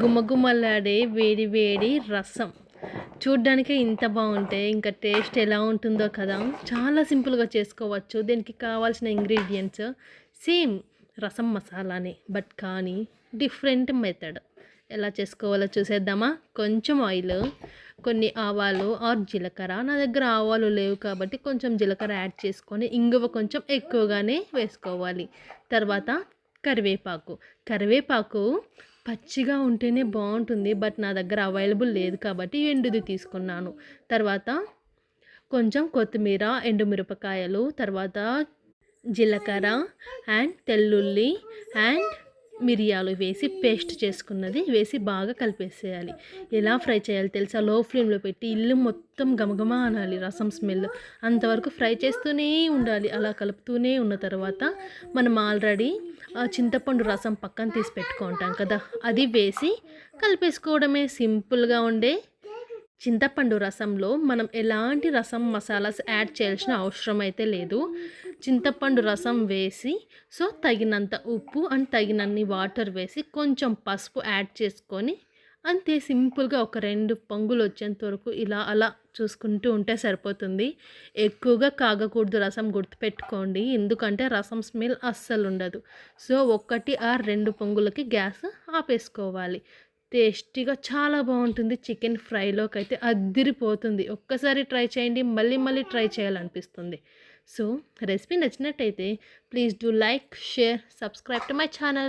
గుమగుమలాడే వేడి వేడి రసం. చూడ్డానికి ఇంత బాగుంటే ఇంకా టేస్ట్ ఎలా ఉంటుందో కదా. చాలా సింపుల్గా చేసుకోవచ్చు. దీనికి కావాల్సిన ఇంగ్రీడియంట్స్ సేమ్ రసం మసాలానే బట్ కానీ డిఫరెంట్ మెథడ్. ఎలా చేసుకోవాలో చూసేద్దామా? కొంచెం ఆయిల్ కొన్ని ఆవాలు ఆర్ జీలకర్ర. నా దగ్గర ఆవాలు లేవు కాబట్టి కొంచెం జీలకర్ర యాడ్ చేసుకొని ఇంగువ కొంచెం ఎక్కువగానే వేసుకోవాలి. తర్వాత కరివేపాకు. కరివేపాకు పచ్చిగా ఉంటేనే బాగుంటుంది బట్ నా దగ్గర అవైలబుల్ లేదు కాబట్టి ఎండుది తీసుకున్నాను. తర్వాత కొంచెం కొత్తిమీర ఎండుమిరపకాయలు తర్వాత జీలకర్ర అండ్ తెల్లుల్లి అండ్ మిరియాలు వేసి పేస్ట్ చేసుకున్నది వేసి బాగా కలిపేసేయాలి. ఎలా ఫ్రై చేయాలి తెలుసా? లో ఫ్లేమ్లో పెట్టి ఇల్లు మొత్తం గమగమ అనాలి రసం స్మెల్. అంతవరకు ఫ్రై చేస్తూనే ఉండాలి. అలా కలుపుతూనే ఉన్న తర్వాత మనం ఆల్రెడీ చింతపండు రసం పక్కన తీసి పెట్టుకుంటాం కదా? అది వేసి కలిపేసుకోవడమే సింపుల్గా ఉండే చింతపండు రసంలో మనం ఎలాంటి రసం మసాలాస్ యాడ్ చేయాల్సిన అవసరం అయితే లేదు. చింతపండు రసం వేసి సో తగినంత ఉప్పు అండ్ తగినన్ని వాటర్ వేసి కొంచెం పసుపు యాడ్ చేసుకొని అంతే సింపుల్గా ఒక రెండు పొంగులు వచ్చేంత వరకు ఇలా అలా చూసుకుంటూ ఉంటే సరిపోతుంది. ఎక్కువగా కాగకూడదు రసం గుర్తుపెట్టుకోండి ఎందుకంటే రసం స్మెల్ అస్సలు ఉండదు. సో ఒకటి ఆ రెండు పొంగులకి గ్యాస్ ఆపేసుకోవాలి. టేస్టీగా చాలా బాగుంటుంది చికెన్ ఫ్రైలోకి అయితే అద్దిరిపోతుంది. ఒక్కసారి ట్రై చేయండి మళ్ళీ మళ్ళీ ట్రై చేయాలనిపిస్తుంది. సో రెసిపీ నచ్చినట్టయితే please do like share subscribe to my channel